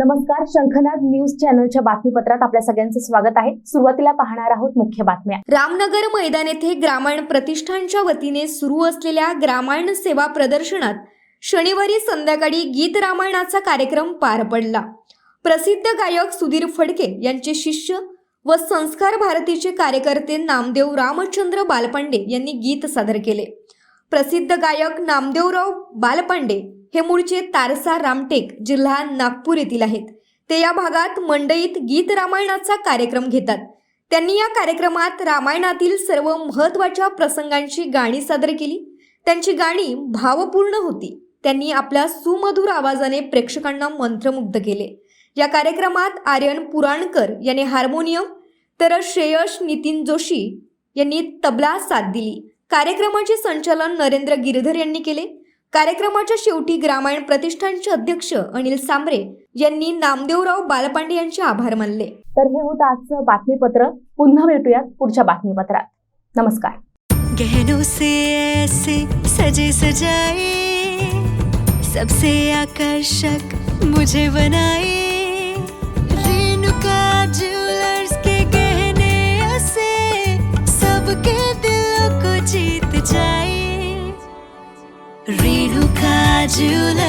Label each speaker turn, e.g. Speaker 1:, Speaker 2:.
Speaker 1: नमस्कार शंखनाद न्यूज चॅनलच्या बातमीपत्रात आपल्या सगळ्यांचं स्वागत आहे. सुरुवातीला पाहणार आहोत मुख्य बातम्या.
Speaker 2: रामनगर मैदान येथे ग्रामायण प्रतिष्ठानच्या वतीने सुरू असलेल्या ग्रामायण सेवा प्रदर्शनात शनिवारी संध्याकाळी गीत रामायणाचा कार्यक्रम पार पडला. प्रसिद्ध गायक सुधीर फडके यांचे शिष्य व संस्कार भारतीचे कार्यकर्ते नामदेव रामचंद्र बालपांडे यांनी गीत सादर केले. प्रसिद्ध गायक नामदेवराव बालपांडे हे मूळचे तारसा रामटेक जिल्हा नागपूर येथील आहेत. ते या भागात मंडईत गीत रामायणाचा कार्यक्रम घेतात. त्यांनी या कार्यक्रमात रामायणातील सर्व महत्त्वाच्या प्रसंगांची गाणी सादर केली. त्यांची गाणी भावपूर्ण होती. त्यांनी आपल्या सुमधुर आवाजाने प्रेक्षकांना मंत्रमुग्ध केले. या कार्यक्रमात आर्यन पुराणकर याने हार्मोनियम तर श्रेयश नितीन जोशी यांनी तबला साथ दिली. कार्यक्रमाचे संचालन नरेंद्र गिरधर यांनी केले. कार्यक्रमाच्या शेवटी ग्रामायण प्रतिष्ठानचे अध्यक्ष अनिल सांबरे यांनी नामदेवराव बालपांडे यांचे आभार मानले.
Speaker 1: तर हे होतं आजचं बातमीपत्र. पुन्हा भेटूयात पुढच्या बातमीपत्रात. नमस्कार.
Speaker 3: गहनों से ऐसे सजे सजाए सबसे आकर्षक मुझे बनाए। リルカジュラ